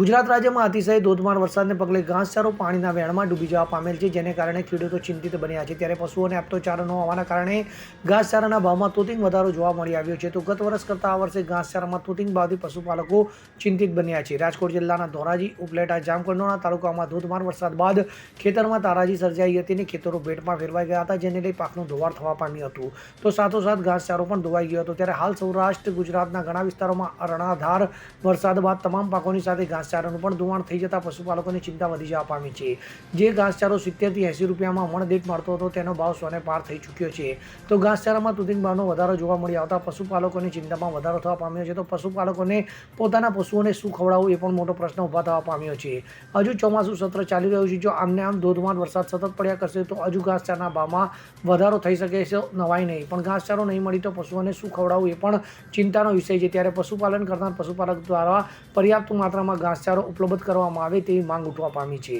ગુજરાત રાજ્યમાં અતિશય ધોધમાર વરસાદને પગલે ઘાસચારો પાણીના વેણમાં ડૂબી જવા પામેલ છે, જેને કારણે ખેડૂતો ચિંતિત બન્યા છે. ત્યારે પશુઓને આપતો ચારો ન હોવાના કારણે ઘાસચારાના ભાવમાં તૂતિંગ વધારો જોવા મળી આવ્યો છે. તો ગત વર્ષ કરતાં આ વર્ષે ઘાસચારામાં તૂતિંગ ભાવથી પશુપાલકો ચિંતિત બન્યા છે. રાજકોટ જિલ્લાના ધોરાજી, ઉપલેટા જામકંડોળા તાલુકામાં ધોધમાર વરસાદ બાદ ખેતરમાં તારાજી સર્જાઈ હતી અને ખેતરો ભેટમાં ફેરવાઈ ગયા હતા, જેને લઈ પાકનું ધોવાણ થવા પામ્યું હતું. તો સાથોસાથ ઘાસચારો પણ ધોવાઈ ગયો હતો. ત્યારે હાલ સૌરાષ્ટ્ર ગુજરાતના ઘણા વિસ્તારોમાં અરણાધાર વરસાદ બાદ તમામ પાકોની સાથે ઘાસચારાનું પણ ધોવાણ થઈ જતા પશુપાલકોની ચિંતા વધી જવા પામી છે. જે ઘાસચારો સિત્તેરથી એંસી રૂપિયામાં મણ દીઠ મળતો હતો, તેનો ભાવ સોને પાર થઈ ચૂક્યો છે. તો ઘાસચારામાં તુતિંગ ભાવનો વધારો જોવા મળી આવતા પશુપાલકોની ચિંતામાં વધારો થવા પામ્યો છે. તો પશુપાલકોને પોતાના પશુઓને શું ખવડાવવું એ પણ મોટો પ્રશ્ન ઊભા થવા પામ્યો છે. હજુ ચોમાસું સત્ર ચાલી રહ્યું છે. જો આમને આમ ધોધમાર વરસાદ સતત પડ્યા કરશે, તો હજુ ઘાસચારના ભાવમાં વધારો થઈ શકે છે. નવાઈ નહીં. પણ ઘાસચારો નહીં મળી તો પશુઓને શું ખવડાવવું એ પણ ચિંતાનો વિષય છે. ત્યારે પશુપાલન કરનાર પશુપાલક દ્વારા પર્યાપ્ત માત્રામાં ઘાસચારો ઉપલબ્ધ કરવામાં આવે તેવી માંગ ઉઠવા પામી છે.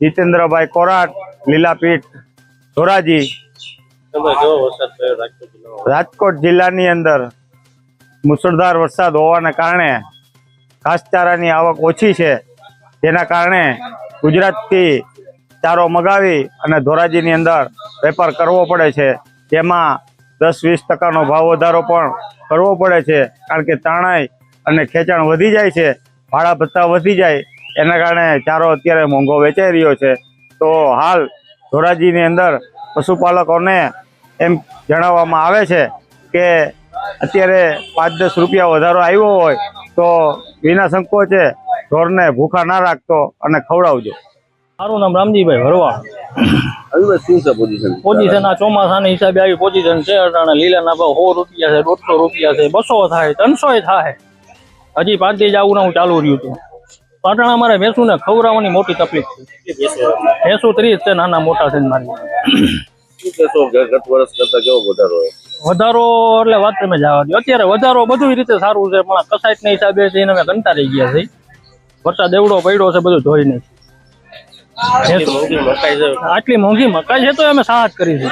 જીતેન્દ્રભાઈ કોરાટ, લીલાપીઠ, ધોરાજી. રાજકોટ જિલ્લાની અંદર મુસળધાર વરસાદ હોવાના કારણે ઘાસચારાની આવક ઓછી છે. જેના કારણે ગુજરાતથી ચારો મગાવી અને ધોરાજીની અંદર વેપાર કરવો પડે છે. તેમાં દસ વીસ ટકાનો ભાવ વધારો પણ કરવો પડે છે. કારણ કે તણાઈ અને ખેંચાણ વધી જાય છે. ભાડા ભથ્થા વધી જાય એના કારણે ચારો અત્યારે મોંઘો વેચાઈ રહ્યો છે. તો હાલ ધોરાજીની અંદર પશુપાલકોને એમ જણાવવામાં આવે છે કે અત્યારે પાંચ દસ રૂપિયા વધારો આવ્યો હોય તો વિના સંકોચે ઢોરને ભૂખા ના રાખતો અને ખવડાવજો. મારું નામ રામજીભાઈ પોઝિશન પોઝિશન આ ચોમાસાના હિસાબે આવી પોઝિશન છે. અટાણે લીલાના ભાવ સો રૂપિયા છે દોઢસો રૂપિયા છે બસો થાય ત્રણસો થાય. હજી પાંચથી જ આવું હું ચાલુ રહ્યું હતું પાટણ અમારે ભેંસું ને ખવડાવવાની મોટી તકલીફ છે. ભેંસુ ત્રીસ છે નાના મોટા છે મારી. વધારો એટલે વાત તમે જવા દો. અત્યારે વધારો બધી રીતે સારું છે પણ કસાઈટના હિસાબે છે એને કંટાળી ગયા છે વરસાદ એવડો પડ્યો છે બધું ધોઈ નહીં આટલી મોંઘી મકાઈ છે? આટલી મોંઘી મકાઈ છે તો અમે સાહસ કરી છે.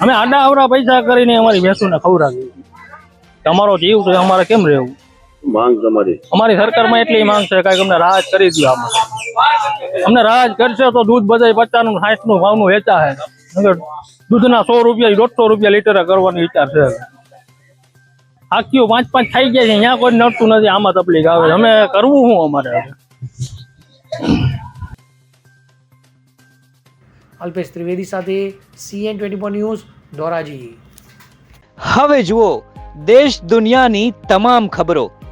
અમે આડા અવડા પૈસા કરીને અમારી ભેંસુને ખવડાવી તમારો જીવ છે અમારે કેમ રહેવું? માંગ તમારી. અમારી સરકારમાં એટલી માંગ છે કાંઈક અમને રાહત કરી દો આમાં. અમને રાહત કરશે તો દૂધ બધાય પચાસનું સાઠનું ભાવનું વેચા છે દૂધના સો રૂપિયા દોઢસો રૂપિયા લીટર કરવાનો વિચાર છે આખીઓ પાંચ પાંચ થઈ ગયા છે અહીંયા કોઈ નડતું નથી આમાં તકલીફ આવે અમે કરવું શું અમારે અલ્પેશ ત્રિવેદી સાથે સીએન ટ્વેન્ટી ન્યૂઝ ધોરાજી. હવે જુઓ દેશ દુનિયાની તમામ ખબરો.